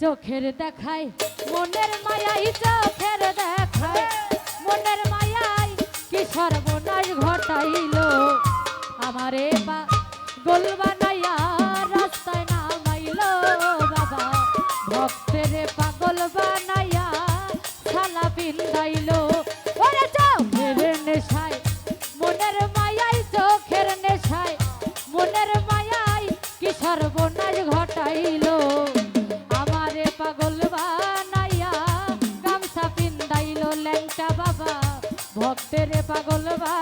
চোখের দেখাই মনের মায়াই চোখের দেখাই মনের মায়াই কি সর্বনাশ ঘটাইল? আমারে বা গোলবানায়া পাগলবা নাইয়া গামছা পিন্দাইলো ল্যাংটা বাবা ভক্তের পাগলবা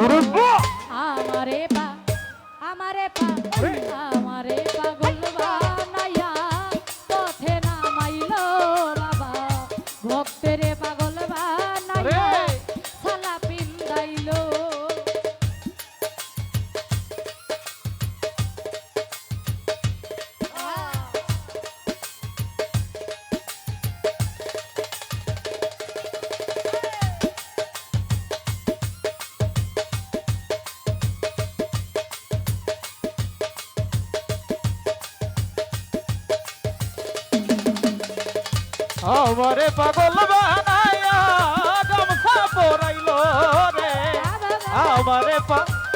முறுக்கு আমারে পাগল বানায় গামছা পরাইলো রে। আমারে পাগল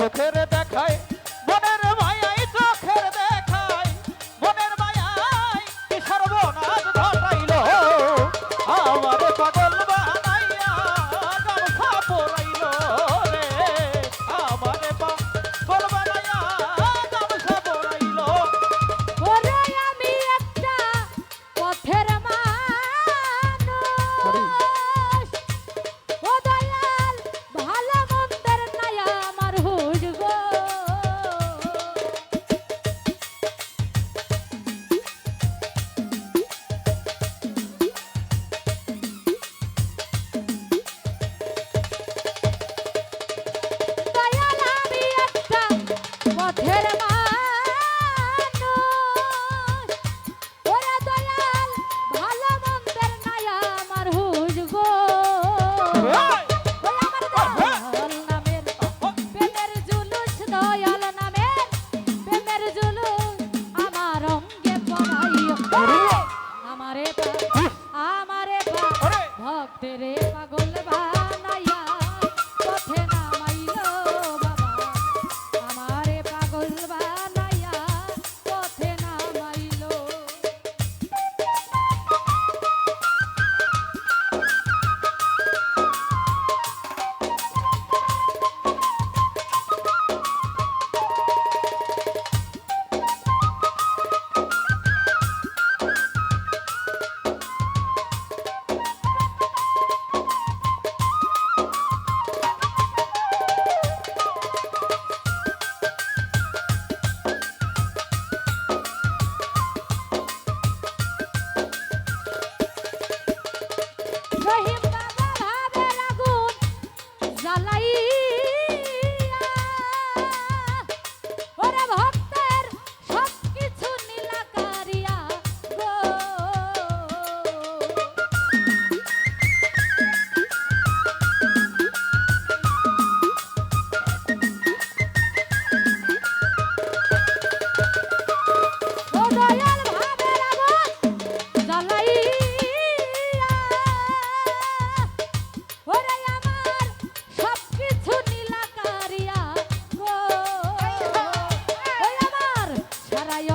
Potere শব্দে রে পাগল ভাই